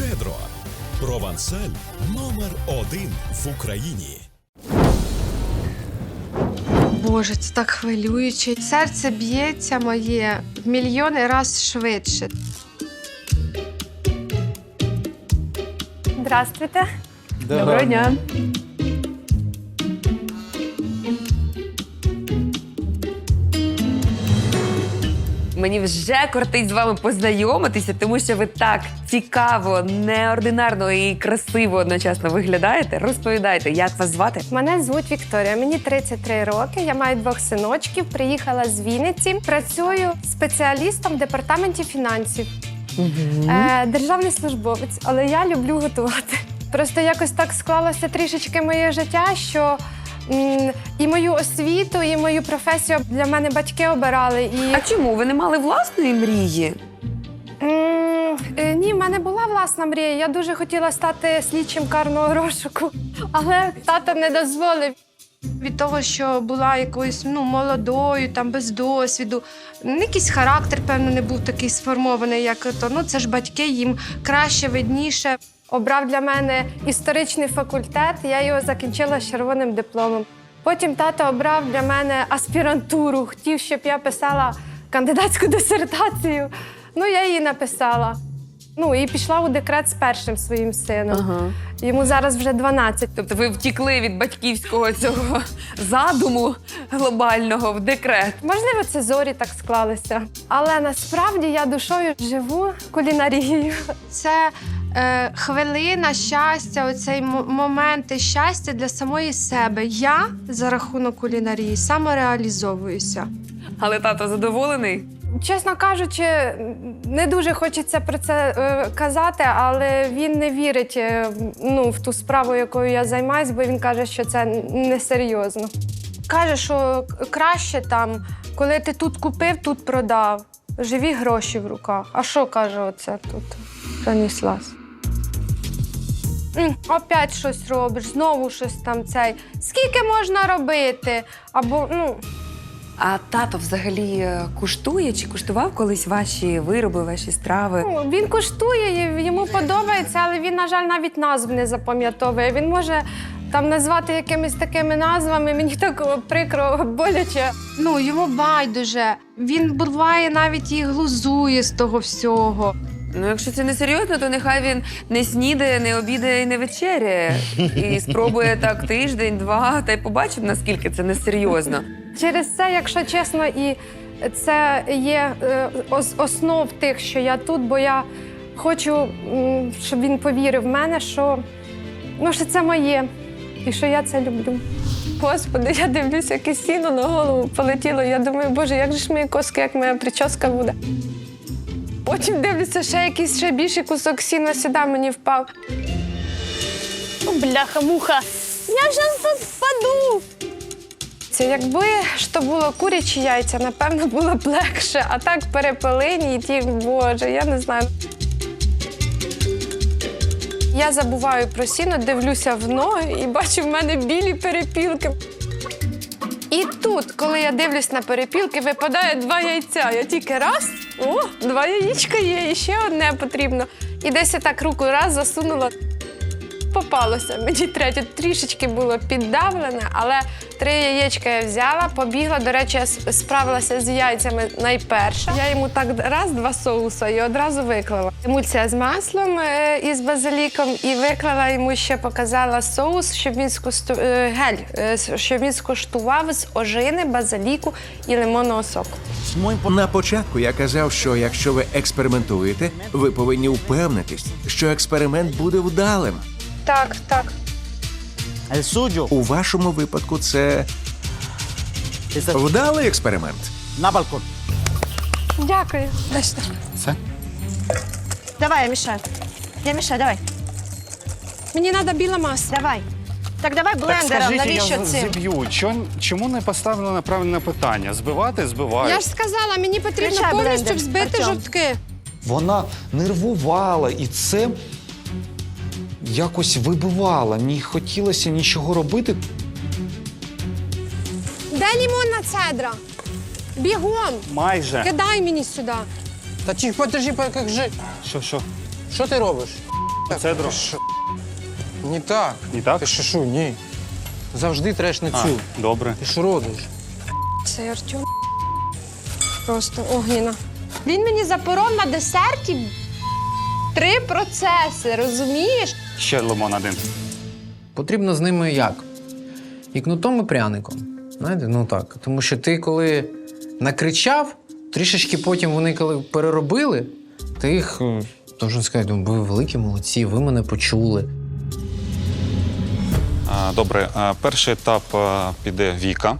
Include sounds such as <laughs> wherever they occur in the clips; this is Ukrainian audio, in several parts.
Щедро. Провансаль номер один в Україні. Боже, це так хвилююче. Серце б'ється моє в мільйони раз швидше. Здравствуйте. Доброго дня. Мені вже кортить з вами познайомитися, тому що ви так цікаво, неординарно і красиво одночасно виглядаєте. Розповідайте, як вас звати? Мене звуть Вікторія. Мені 33 роки. Я маю двох синочків. Приїхала з Вінниці. Працюю спеціалістом в департаменті фінансів. Е, державний службовець, але я люблю готувати. Просто якось так склалося трішечки моє життя, що і мою освіту, і мою професію для мене батьки обирали. І А чому ви не мали власної мрії? Е, Ні, в мене була власна мрія. Я дуже хотіла стати слідчим карного розшуку, але тато не дозволив. Від того, що була якоюсь ну, молодою, там без досвіду. Ну, Якийсь характер, певно, не був такий сформований, як то. Ну, це ж батьки їм краще, видніше. Обрав для мене історичний факультет. Я його закінчила з червоним дипломом. Потім тато обрав для мене аспірантуру. Хотів, щоб я писала кандидатську дисертацію. Ну, я її написала. Ну і пішла у декрет з першим своїм сином. Ага. Йому зараз вже 12. Тобто ви втікли від батьківського цього задуму глобального в декрет. Можливо, це зорі так склалися. Але насправді я душою живу кулінарією. Це е, хвилина щастя, оцей м- моменти щастя для самої себе. Я за рахунок кулінарії самореалізовуюся. Але тато задоволений. Чесно кажучи, не дуже хочеться про це е, казати, але він не вірить е, ну, в ту справу, якою я займаюсь, бо він каже, що це несерйозно. Каже, що краще там, коли ти тут купив, тут продав. Живі гроші в руках. А що каже оце тут? Пронеслась. М, Опять щось робиш, знову щось там цей. Скільки можна робити? Або ну. А тато взагалі е, куштує чи куштував колись ваші вироби, ваші страви? Ну, він коштує, йому подобається, але він, на жаль, навіть назв не запам'ятовує. Він може там назвати якимись такими назвами. Мені так прикро, боляче. Ну, йому байдуже. Він буває навіть і глузує з того всього. Ну, якщо це не серйозно, то нехай він не снідає, не обідає і не вечеряє. І <laughs> спробує так тиждень, два, та й побачимо, наскільки це несерйозно. Через це, якщо чесно, і це є е, ос- основ тих, що я тут, бо я хочу, м, щоб він повірив в мене, що, ну, що це моє і що я це люблю. Господи, я дивлюся, яке сіно на голову полетіло. Я думаю, боже, як же ж мої коски, як моя прическа буде. Потім дивлюся, ще якийсь ще більший кусок сіна сюди мені впав. Бляха-муха. Я вже тут впаду. Це якби ж то було курячі яйця, напевно, було б легше. А так перепелині і ті, боже, я не знаю. Я забуваю про сіно, дивлюся в ноги і бачу в мене білі перепілки. І тут, коли я дивлюсь на перепілки, випадає два яйця. Я тільки раз, о, два яєчка є, і ще одне потрібно. І десь я так руку раз засунула. Попалося мені третє. Трішечки було піддавлене, але три яєчка я взяла, побігла. До речі, я справилася з яйцями найперше. Я йому так раз, два соуса і одразу виклала. Емульсія з маслом е, і з базиліком, і виклала йому ще показала соус, щоб він скусту... е, гель, е, щоб він скуштував з ожини, базиліку і лимонного соку. На початку я казав, що якщо ви експериментуєте, ви повинні впевнитись, що експеримент буде вдалим. Так, так. El suyo У вашому випадку це вдалий експеримент. на балкон. Дякую. Бачите. Все? Давай, я мешаю. Я мешаю, давай. Мені треба біла маса. Давай. Так давай Так блендером, скажіть, навіщо я цим? зіб'ю. Чо- Чому не поставлено правильне питання? Збивати, збивають. Я ж сказала, мені потрібно Включай повністю блендер, взбити Артем. жовтки. Вона нервувала і це якось вибивала. Не хотілося нічого робити. Де лімонна цедра? Бігом! Майже. Кидай мені сюди. Та чи подожди, покажи. Що, що? Що ти робиш? Цедро. Не так. Не так? Ти що, що, ні. Завжди треш на А, добре. Ти що робиш? Цей Артем просто огніна. Він мені запоров на десерті три процеси, розумієш? Ще лимон один. Потрібно з ними як? І кнутом, і пряником. Знаєте, ну так. Тому що ти коли накричав, трішечки потім вони коли переробили, ти їх, е, сказати, «Ну, ви великі молодці, ви мене почули. Добре, перший етап піде Віка.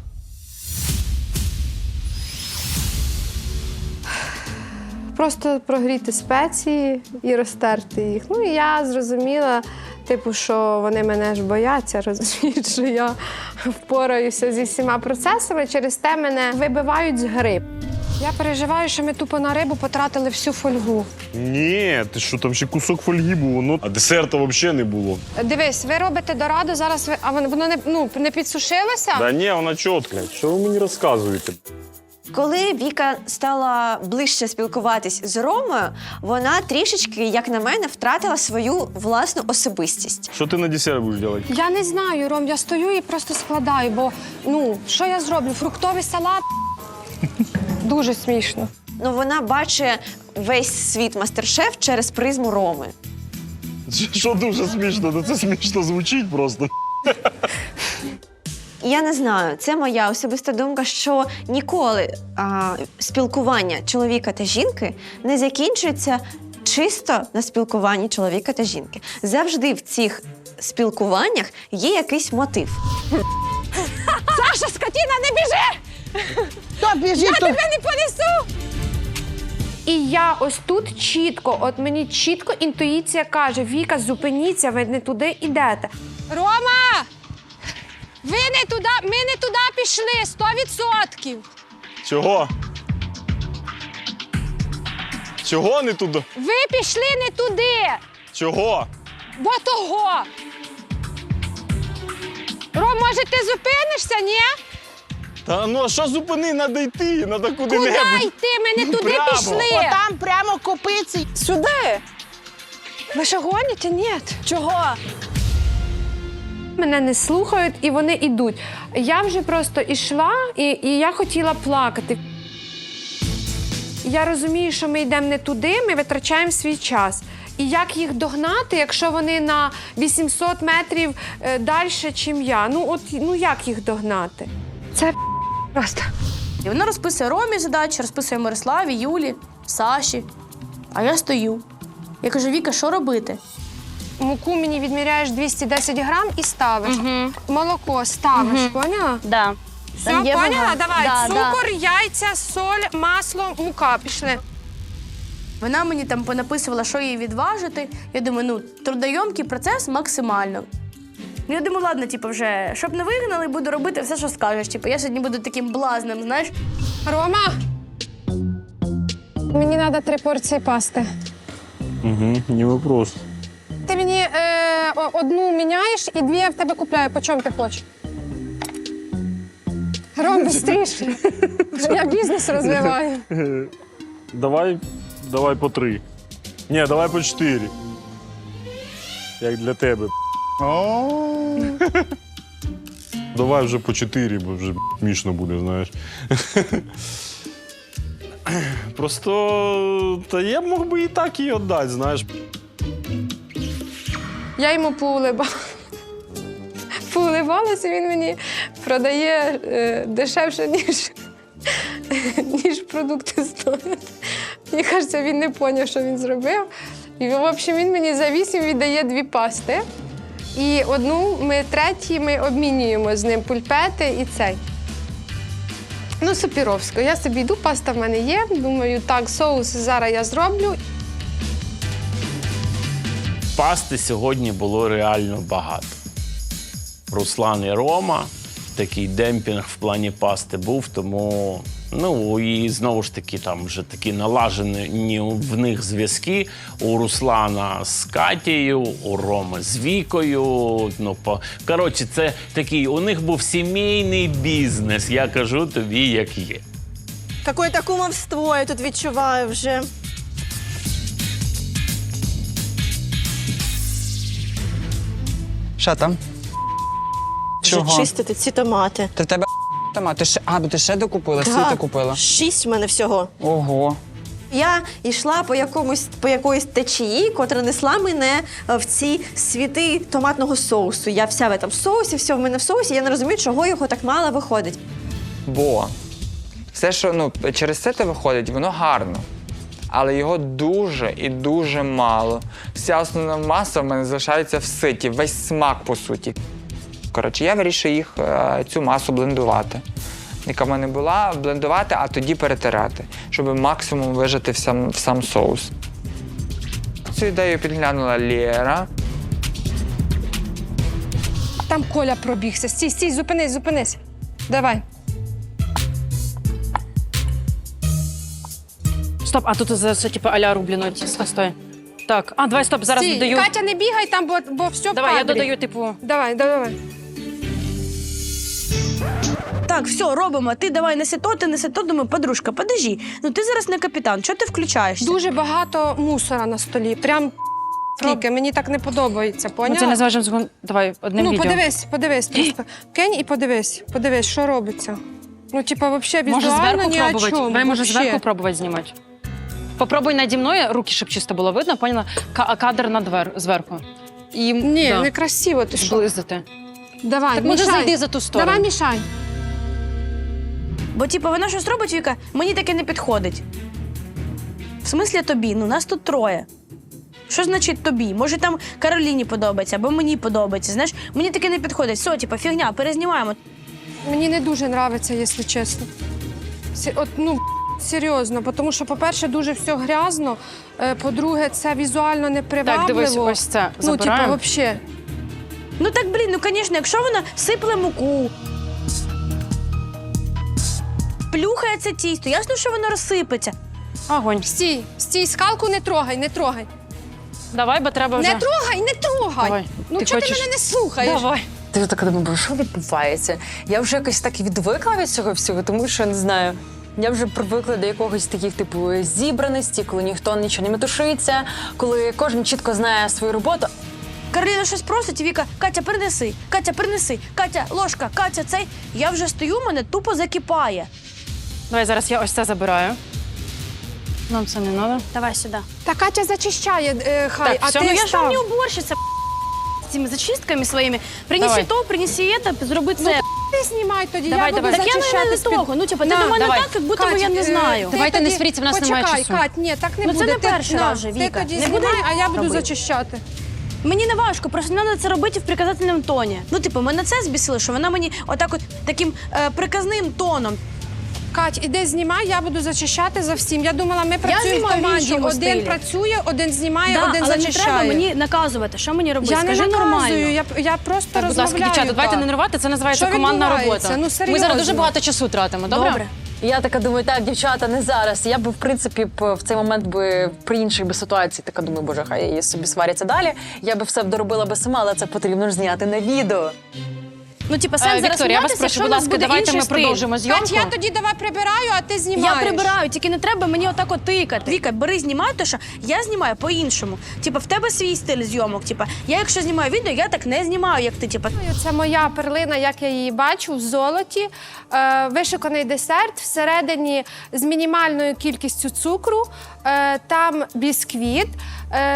Просто прогріти спеції і розтерти їх. Ну і я зрозуміла, типу, що вони мене ж бояться, <laughs> розуміють, що я впораюся зі всіма процесами. Через те мене вибивають з гри. Я переживаю, що ми тупо на рибу потратили всю фольгу. Ні, ти що там ще кусок фольги був, ну а десерту взагалі не було. Дивись, ви робите дорадо, зараз ви. А воно воно не, ну, не підсушилося? Да ні, вона чітка. Що ви мені розказуєте? Коли Віка стала ближче спілкуватись з Ромою, вона трішечки, як на мене, втратила свою власну особистість. Що ти на десерт будеш робити? Я не знаю, Ром, я стою і просто складаю, бо ну, що я зроблю? Фруктовий салат? <laughs> Дуже смішно. Ну вона бачить весь світ мастер-шеф через призму Роми. Що дуже смішно, ну це смішно звучить просто. <laughs> Я не знаю, це моя особиста думка, що ніколи а, спілкування чоловіка та жінки не закінчується чисто на спілкуванні чоловіка та жінки. Завжди в цих спілкуваннях є якийсь мотив. Саша, скотіна, не біжи! Я тебе не понесу! І я ось тут чітко, от мені чітко інтуїція каже: Віка, зупиніться, ви не туди йдете. Рома! Ви не туди, ми не туди пішли, сто відсотків. Чого? Чого не туди? Ви пішли не туди, Чого? бо того. Ром, може, ти зупинишся, ні? Та ну а що зупини, треба йти, треба Куди куди-небудь. йти? Ми не туди Прямо. пішли. Там прямо копиці. Сюди! Ви що гоніте? Ні. Чого? Мене не слухають і вони йдуть. Я вже просто йшла, і, і я хотіла плакати. Я розумію, що ми йдемо не туди, ми витрачаємо свій час. І як їх догнати, якщо вони на 800 метрів е, далі, чим я? Ну от ну як їх догнати? Це просто. І вона розписує Ромі задачі, розписує Мирославі, Юлі, Саші. А я стою. Я кажу: Віка, що робити? Муку мені відміряєш 210 грам і ставиш. Молоко ставиш, поняла? Да. Все, Там є поняла? вага. Давай, Да, цукор, яйця, соль, масло, мука. Пішли. Вона мені там понаписувала, що їй відважити. Я думаю, ну, трудойомкий процес максимально. Ну, я думаю, ладно, типу, вже, щоб не вигнали, буду робити все, що скажеш. Типу, я сьогодні буду таким блазним, знаєш. Рома! Мені треба три порції пасти. Угу, не вопрос. Одну міняєш і дві я в тебе купляю. По чому ти хочеш? Ром, швидше. <laughs> Я бізнес розвиваю. <laughs> Давай, давай по три. Ні, давай по чотири. Як для тебе. <laughs> Давай вже по чотири, бо вже смішно буде, знаєш. Просто та я б мог би і так її віддати, знаєш. Я йому поулибала. Поулибалася, він мені продає е, дешевше, ніж, ніж продукти стоять. Мені кажеться, він не зрозумів, що він зробив. І, в общем, він мені за вісім віддає дві пасти. І одну ми третій ми обмінюємо з ним пульпети і цей. Ну, супіровську. Я собі йду, паста в мене є. Думаю, так, соус зараз я зроблю. Пасти сьогодні було реально багато. Руслан і Рома, такий демпінг в плані пасти був, тому ну і знову ж таки там вже такі налажені в них зв'язки. У Руслана з Катією, у Роми з Вікою. Ну, по... Коротше, це такий, у них був сімейний бізнес. Я кажу тобі, як є. Какое-то кумовство я тут відчуваю вже. Що там? Чого? Чистити ці томати. Та в тебе томат. Ти ще, а, бо ти ще докупила, світа купила. Шість в мене всього. Ого. Я йшла по якомусь по якоїсь течії, котра несла мене е, в ці світи томатного соусу. Я вся в этом соусі, все в мене в соусі. Я не розумію, чого його так мало виходить. Бо все, що ну, через це те виходить, воно гарно. Але його дуже і дуже мало. Вся основна маса в мене залишається в ситі, весь смак по суті. Коротше, я вирішив їх е, цю масу блендувати, яка в мене була, блендувати, а тоді перетирати, щоб максимум вижити в сам, в сам соус. Цю ідею підглянула Лєра. Там Коля пробігся. Стій, стій, зупинись, зупинись. Давай. Стоп, а тут за це типу аля рублено. Стой, стой. Так, а давай, стоп, зараз Стій, додаю. Катя, не бігай там, бо, бо все Давай, я додаю, типу. Давай, давай. Так, все, робимо. Ти давай неси то, ти неси то. Думаю, подружка, подожди. Ну ти зараз не капітан. Чого ти включаєшся? Дуже багато мусора на столі. Прям скільки. Мені так не подобається, Ну, поняла? це не зважимо згон. Давай, одним ну, відео. подивись, подивись <gasps> просто. Кинь і подивись, подивись, що робиться. Ну, типа, взагалі візуально зверху ні о пробувати. чому. Давай, може, вообще. зверху пробувати знімати. Попробуй наді мною, руки, щоб чисто було видно, поняла? Ка- а кадр над вер... зверху. І, Ні, да, не красиво, ти що? зблизити. Давай, Так може мішай. зайди за ту сторону. Давай мішай. Бо, типу, вона щось робить, Віка, мені таке не підходить. В смислі тобі? Ну, нас тут троє. Що значить тобі? Може, там Кароліні подобається, або мені подобається. Знаєш, мені таке не підходить. Все, типу, фігня, перезнімаємо. Мені не дуже подобається, якщо чесно. Сі- От, ну, серйозно, тому що, по-перше, дуже все грязно. е, По-друге, це візуально непривабливо. Так, дивись, ось це Ну, типу, взагалі. Ну так, блін, ну звісно, якщо вона сипле муку, плюхає це тісто, ясно, що воно розсипеться. Огонь. Стій, стій, скалку не трогай, не трогай. Давай, бо треба вже. Не трогай, не трогай. Давай. Ну Ти чого хочеш? ти мене не слухаєш? Давай. Ти така думаю, «Боже, що відбувається? Я вже якось так відвикла від цього всього, тому що не знаю. Я вже привикла до якогось таких типу зібраності, коли ніхто нічого не метушиться, коли кожен чітко знає свою роботу. Кароліна щось просить, і Віка, Катя, принеси, Катя, принеси, Катя, ложка, Катя, цей. Я вже стою, мене тупо закипає. Давай зараз я ось це забираю. Нам це не треба. Давай сюди. Та Катя зачищає, е, хай, Так, а все, ти Ну я ж вам став. не уборщиця з цими зачистками своїми. Принеси Давай. то, принеси це, зроби це. Ти знімай тоді, Давай, я буду давай. так я зачищати не з-під- того. Ну, типу, ти На, до мене давай. так, як будто би я не знаю. ти Давайте не сваріться, в нас немає Почекай, часу. Кать, ні, так не Ну, це буде. не Ти- перший на, раз же, Ти тоді Не знімай, а я буду робити. зачищати. Мені не важко, просто треба це робити в приказательному тоні. Ну, типу, мене це збісило, що вона мені отак от таким е, приказним тоном. Кать, іди знімай, я буду зачищати за всім. Я думала, ми працюємо в знімаю в команді. іншому Один стилі. працює, один знімає, Да, один але не зачищає. треба мені наказувати, що мені робити. я не Скажи наказую, нормально. я, я просто Так, будь ласка, розмовляю. дівчата, давайте так. не нервувати, це називається Що командна відбувається? робота. Ну, Ми серйозно. зараз дуже багато часу тратимо, добре? Добре. Я така думаю, так, дівчата, не зараз. Я би, в принципі, б в цей момент би при іншій би ситуації така думаю, боже, хай її собі сваряться далі. Я би все б доробила би сама, але це потрібно ж зняти на відео. Ну, типу, Е, сенс зараз Вікторія, я вас прошу, що будь у нас ласка, буде давайте інший ми стиль. продовжимо зйомку. Кать, я тоді давай прибираю, а ти знімаєш. Я прибираю, тільки не треба мені отак от тикати. Віка, бери, знімай, то що я знімаю по-іншому. Типа, в тебе свій стиль зйомок. Типа, я якщо знімаю відео, я так не знімаю, як ти. Типа, Це моя перлина, як я її бачу, в золоті. Е, вишиканий десерт всередині з мінімальною кількістю цукру. Е, там бісквіт е,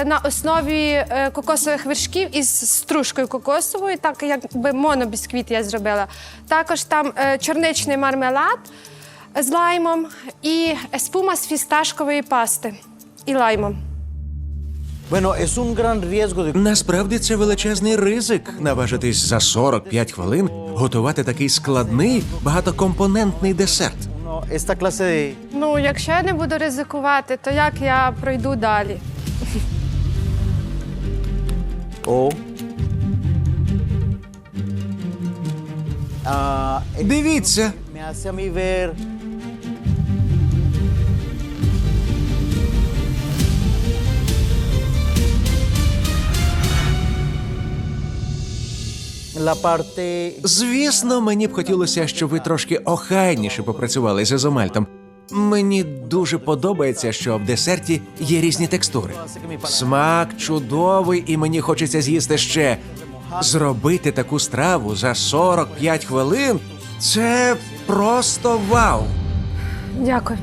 на основі е, кокосових вершків із стружкою кокосовою, так якби монобісквіт я зробила. Також там е, чорничний мармелад з лаймом і еспума з фісташкової пасти і лаймом. Насправді це величезний ризик наважитись за 45 хвилин готувати такий складний багатокомпонентний десерт. Ну, якщо я не буду ризикувати, то як я пройду далі? O... Ah, Дивіться, звісно, мені б хотілося, щоб ви трошки охайніше попрацювали з езомальтом. Мені дуже подобається, що в десерті є різні текстури. Смак чудовий, і мені хочеться з'їсти ще. Зробити таку страву за 45 хвилин це просто вау. Дякую.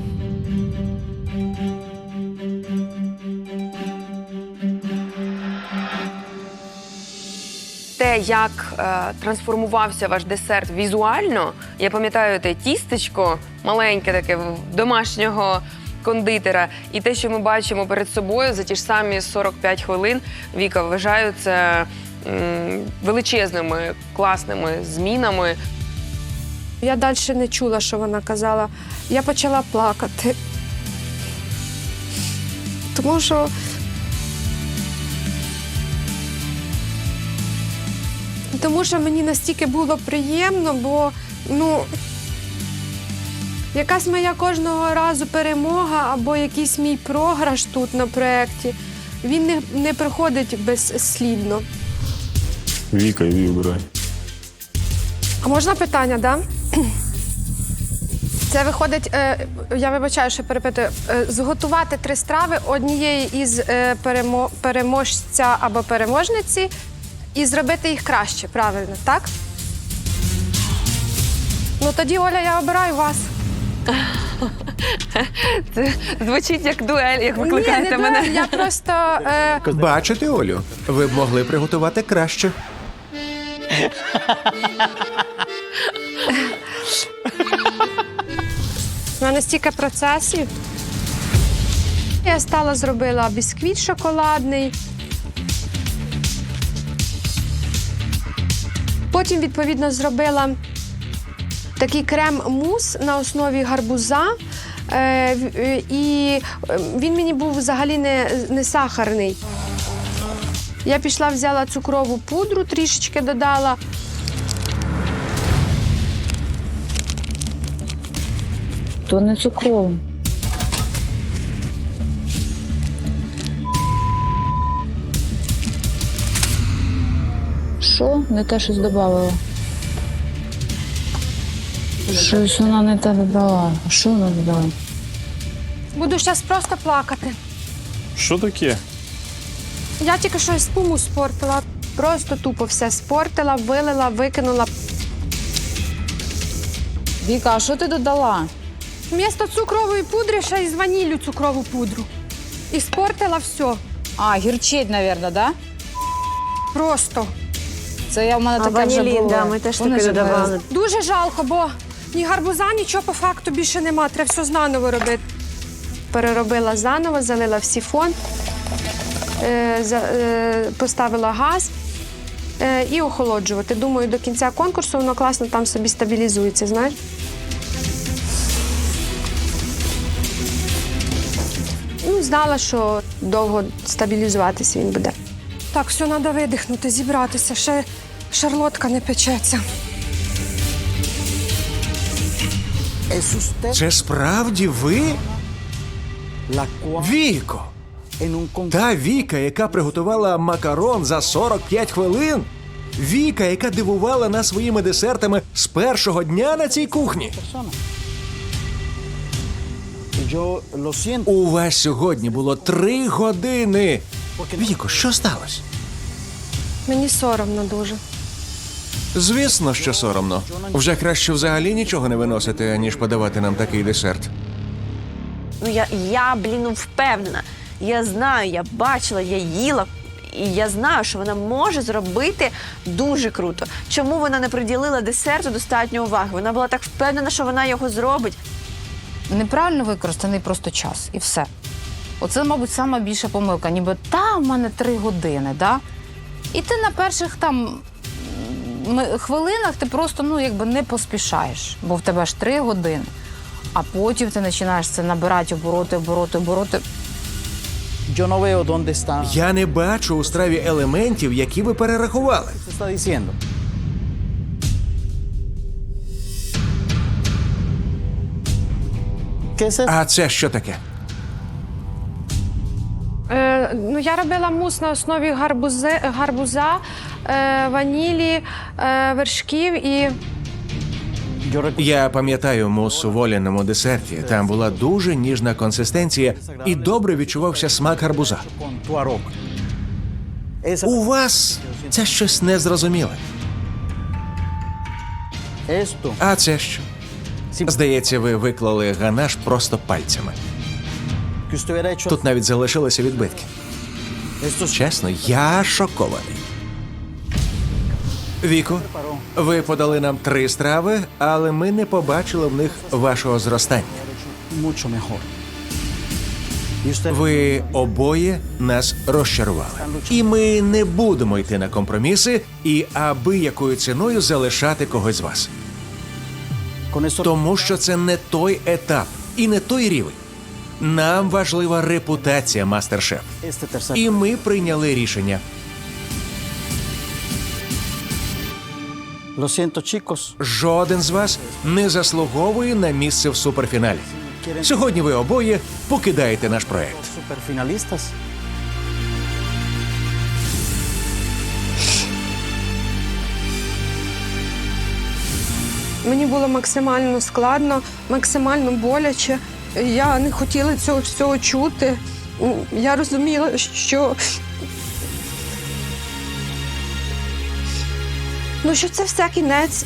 Як е, трансформувався ваш десерт візуально, я пам'ятаю те тістечко маленьке, таке домашнього кондитера, і те, що ми бачимо перед собою за ті ж самі 45 хвилин, Віка, вважаю це м, величезними класними змінами. Я далі не чула, що вона казала. Я почала плакати. Тому що Тому що мені настільки було приємно, бо ну якась моя кожного разу перемога або якийсь мій програш тут на проєкті, він не, не приходить безслідно. Віка, і вибирай. А можна питання, да? Це виходить, е, я вибачаю, що перепитую, е, зготувати три страви однієї із е, перемо, переможця або переможниці і зробити їх краще, правильно, так? Ну тоді, Оля, я обираю вас. <laughs> Це звучить як дуель, як Ні, викликаєте не мене. дуель, я просто. Е, Бачите, Олю, ви б могли приготувати краще. У мене стільки процесів. Я стала зробила бісквіт шоколадний. Потім, відповідно, зробила такий крем-мус на основі гарбуза. Е, е, і е, він мені був взагалі не, не сахарний. Я пішла, взяла цукрову пудру, трішечки додала. То не цукровим. Що? Не те щось додавала? Щось вона не те додала. А що вона додала? Буду зараз просто плакати. Що таке? Я тільки що спуму спортила. Просто тупо все спортила, вилила, викинула. Віка, а що ти додала? Вмісто цукрової пудри ще й з ваніллю цукрову пудру. І спортила все. А, гірчить, мабуть, да? Просто. Це я в мене А таке вже ванілін, було. да, ми теж Вони таке додавали. Дуже жалко, бо ні гарбуза, нічого по факту більше нема. Треба все заново робити. Переробила заново, залила в сіфон, е, за- е, поставила газ е, і охолоджувати. Думаю, до кінця конкурсу воно класно там собі стабілізується, знаєш? Ну, знала, що довго стабілізуватися він буде. Так, все, треба видихнути, зібратися. Ще шарлотка не печеться. ¿Es Це справді ви? Віко! Та Віка, яка приготувала макарон за 45 хвилин. Віка, яка дивувала нас своїми десертами з першого дня на цій кухні. У вас сьогодні було три години. Віко, що сталося? Мені соромно дуже. Звісно, що соромно. Вже краще взагалі нічого не виносити, ніж подавати нам такий десерт. Ну я, я блін, ну, впевнена. Я знаю, я бачила, я їла. І я знаю, що вона може зробити дуже круто. Чому вона не приділила десерту достатньо уваги? Вона була так впевнена, що вона його зробить. Неправильно використаний просто час і все. Оце, мабуть, сама більша помилка. Ніби та в мене три години, да? І ти на перших там хвилинах ти просто ну, якби не поспішаєш, бо в тебе ж три години. А потім ти починаєш це набирати обороти, обороти, обороти. yo no veo dónde está Я не бачу у страві елементів, які ви перерахували. А це що таке? Е, ну, я робила мус на основі гарбузи, гарбуза, е, ванілі, е, вершків і Я пам'ятаю мус у воляному десерті. Там була дуже ніжна консистенція і добре відчувався смак гарбуза. У вас це щось незрозуміле. А це що? Здається, ви виклали ганаш просто пальцями. Тут навіть залишилися відбитки. Чесно, я шокований. Віко, ви подали нам три страви, але ми не побачили в них вашого зростання. Ви обоє нас розчарували. І ми не будемо йти на компроміси і аби якою ціною залишати когось з вас. Тому що це не той етап і не той рівень. Нам важлива репутація, мастер-шеф. І ми прийняли рішення. Жоден з вас не заслуговує на місце в суперфіналі. Сьогодні ви обоє покидаєте наш проект. Мені було максимально складно, максимально боляче. Я не хотіла цього всього чути. Я розуміла, що Ну що це все кінець.